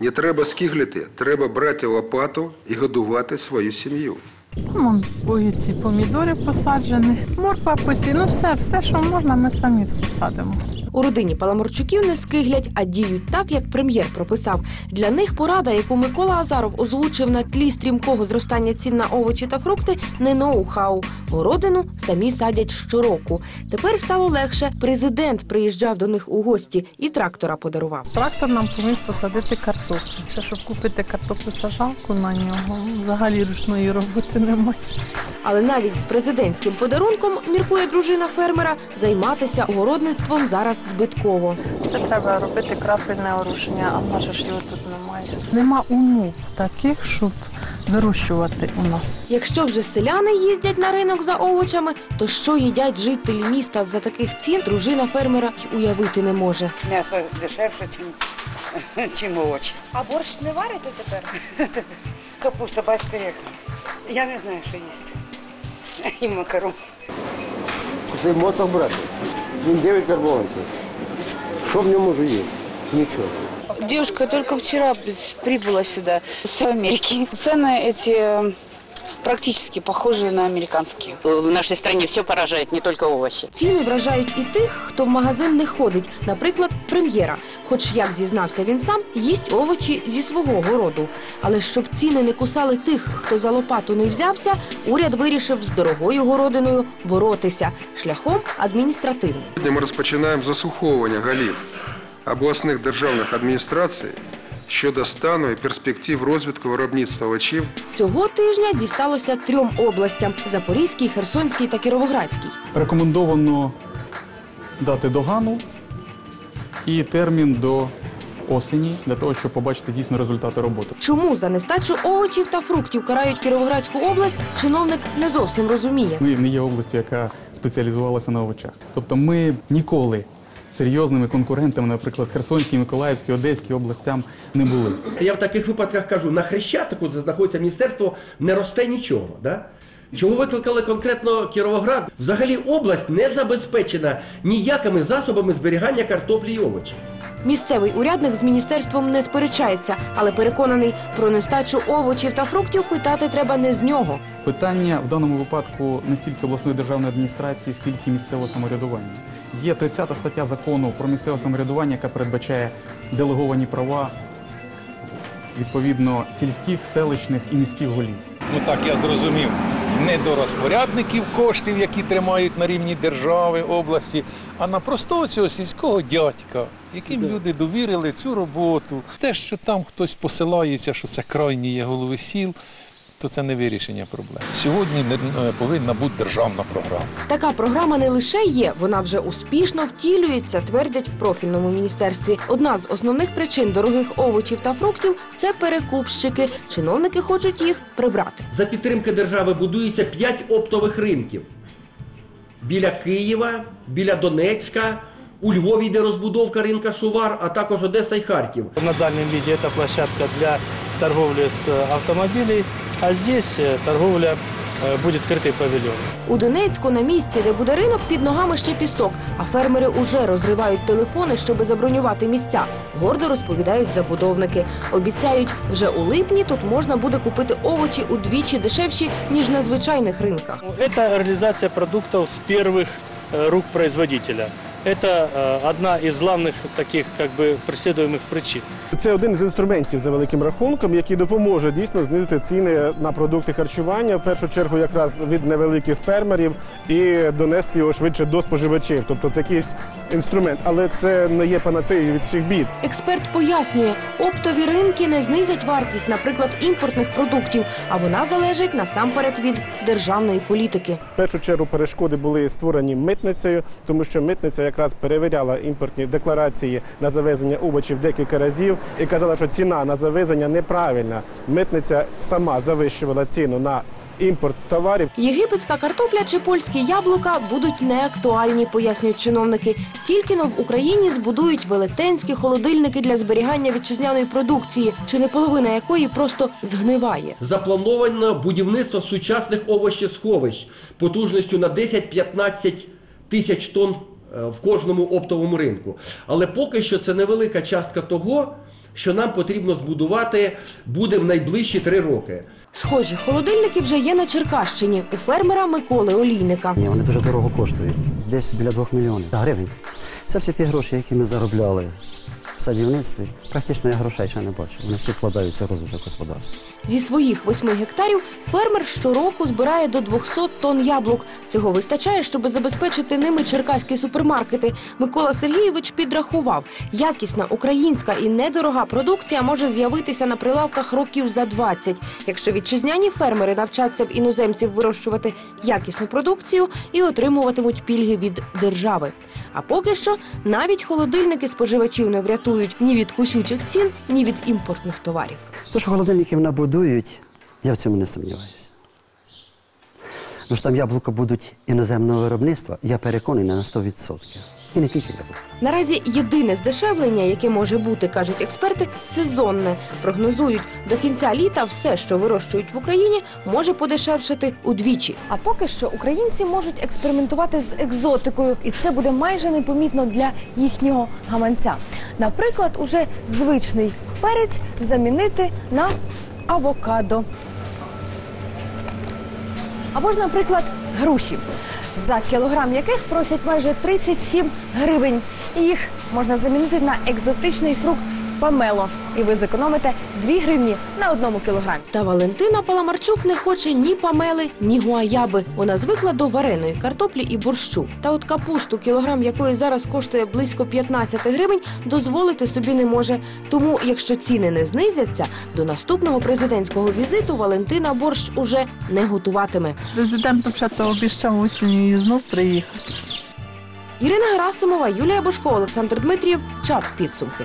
Не треба скиглити, треба брати лопату і годувати свою сім'ю. Там он огірці, помідори посаджені, морква посі, ну все, все, що можна, ми самі все садимо. У родині Паламарчуків не скиглять, а діють так, як прем'єр прописав. Для них порада, яку Микола Азаров озвучив на тлі стрімкого зростання цін на овочі та фрукти, не ноу-хау. Городину самі садять щороку. Тепер стало легше. Президент приїжджав до них у гості і трактора подарував. Трактор нам поміг посадити картоплю. Ще щоб купити картоплю сажалку на нього, взагалі ручної роботи немає. Але навіть з президентським подарунком, міркує дружина фермера, займатися огородництвом зараз збитково. Це треба робити крапельне орушення, а нас ж його тут немає. Нема умов таких, щоб вирощувати у нас. Якщо вже селяни їздять на ринок за овочами, то що їдять жителі міста за таких цін, дружина фермера й уявити не може. М'ясо дешевше, чим овочі. А борщ не варите тепер? Капуста, бачите, як. Я не знаю, що їсти. І макарон. Це мотор брати. Він 9 карбованців. Що в ньому може є? Нічого. Девушка только вчера с- прибыла сюда с Америки. Цены эти э, практически похожие на американские. В нашей стране все поражает, не только овощи. Ціни вражають і тих, хто в магазин не ходить, наприклад, прем'єра. Хоч як зізнався він сам, їсть овочі зі свого городу. Але щоб ціни не кусали тих, хто за лопату не взявся, уряд вирішив з дорогою городиною боротися шляхом адміністративним. Сьогодні ми розпочинаємо заслуховування голів обласних державних адміністрацій щодо стану і перспектив розвитку виробництва овочів Цього тижня дісталося трьом областям: Запорізькій, Херсонській та Кіровоградській. Рекомендовано дати догану і термін до осені для того, щоб побачити дійсно результати роботи. Чому за нестачу овочів та фруктів карають Кіровоградську область, чиновник не зовсім розуміє. Ми не є областю, яка спеціалізувалася на овочах. Тобто ми ніколи серйозними конкурентами, наприклад, Херсонській, Миколаївській, Одеській областям не були. Я в таких випадках кажу, на Хрещатику, де знаходиться міністерство, не росте нічого. Да? Чого викликали конкретно Кіровоград? Взагалі область не забезпечена ніякими засобами зберігання картоплі і овочів. Місцевий урядник з міністерством не сперечається, але переконаний, про нестачу овочів та фруктів питати треба не з нього. Питання в даному випадку не стільки обласної державної адміністрації, скільки місцевого самоврядування. Є 30 стаття закону про місцеве самоврядування, яка передбачає делеговані права відповідно сільських, селищних і міських голів. ну так я зрозумів, не до розпорядників коштів, які тримають на рівні держави, області, а на простого цього сільського дядька, яким люди довірили цю роботу. Те, що там хтось посилається, що це крайні є голови сіл, то це не вирішення проблем. Сьогодні не- е, повинна бути державна програма. Така програма не лише є, вона вже успішно втілюється, твердять в профільному міністерстві. Одна з основних причин дорогих овочів та фруктів це перекупщики. Чиновники хочуть їх прибрати. За підтримки держави будується 5 оптових ринків. Біля Києва, біля Донецька, у Львові йде розбудовка ринка Шувар, а також Одеса і Харків. На дальнем виде это площадка для торговли с автомобилей, а здесь э, торговля э, будет крытый павильон. У Донецьку на місці, де буде ринок, під ногами ще пісок. А фермери уже розривають телефони, щоби забронювати місця. Гордо розповідають забудовники. Обіцяють, вже у липні тут можна буде купити овочі удвічі дешевші ніж на звичайних ринках. Это реализация продуктов с первых э, рук производителя. Это э, одна из главных таких как бы преследуемых причин. Це один з інструментів за великим рахунком, який допоможе дійсно знизити ціни на продукти харчування, в першу чергу якраз від невеликих фермерів і донести його швидше до споживачів. Тобто це якийсь інструмент, але це не є панацеєю від всіх бід. Експерт пояснює, оптові ринки не знизять вартість, наприклад, імпортних продуктів, а вона залежить насамперед від державної політики. В першу чергу перешкоди були створені митницею, тому що митниця якраз перевіряла імпортні декларації на завезення овочів декілька разів і казала, що ціна на завезення неправильна. Митниця сама завищувала ціну на імпорт товарів. Єгипетська картопля чи польські яблука будуть неактуальні, пояснюють чиновники. Тільки но в Україні збудують велетенські холодильники для зберігання вітчизняної продукції, чи не половина якої просто згниває. Заплановано будівництво сучасних овощесховищ потужністю на 10-15 тисяч тонн в кожному оптовому ринку. Але поки що це невелика частка того, що нам потрібно збудувати буде в найближчі три роки. Схожі холодильники вже є на Черкащині у фермера Миколи Олійника. Ні, вони дуже дорого коштують. Десь біля 2 мільйонів гривень. Це всі ті гроші, які ми заробляли в садівництві. Практично я грошей ще не бачу. Вони всі вкладаються в розвиток господарства. Зі своїх восьми гектарів фермер щороку збирає до 200 тонн яблук. Цього вистачає, щоб забезпечити ними черкаські супермаркети. Микола Сергійович підрахував, якісна українська і недорога продукція може з'явитися на прилавках років за 20, якщо вітчизняні фермери навчаться в іноземців вирощувати якісну продукцію і отримуватимуть пільги від держави. А поки що навіть холодильники споживачів не врятують ні від кусючих цін, ні від імпортних товарів. То, що холодильників набудують, я в цьому не сумніваюся. Ну що там яблука будуть іноземного виробництва, я переконаний на 100%. І не тільки яблука. Наразі єдине здешевлення, яке може бути, кажуть експерти, сезонне. Прогнозують, до кінця літа все, що вирощують в Україні, може подешевшати удвічі. А поки що українці можуть експериментувати з екзотикою, і це буде майже непомітно для їхнього гаманця. Наприклад, уже звичний перець замінити на авокадо. Або ж, наприклад, груші, за кілограм яких просять майже 37 гривень. І їх можна замінити на екзотичний фрукт памело. І ви зекономите 2 гривні на одному кілограмі. Та Валентина Паламарчук не хоче ні памели, ні гуаяби. Вона звикла до вареної картоплі і борщу. Та от капусту, кілограм якої зараз коштує близько 15 гривень, дозволити собі не може. Тому, якщо ціни не знизяться, до наступного президентського візиту Валентина борщ уже не готуватиме. Президент взагалі обіцяв осінню знов приїхати. Ірина Герасимова, Юлія Бошко, Олександр Дмитрієв. Час підсумки.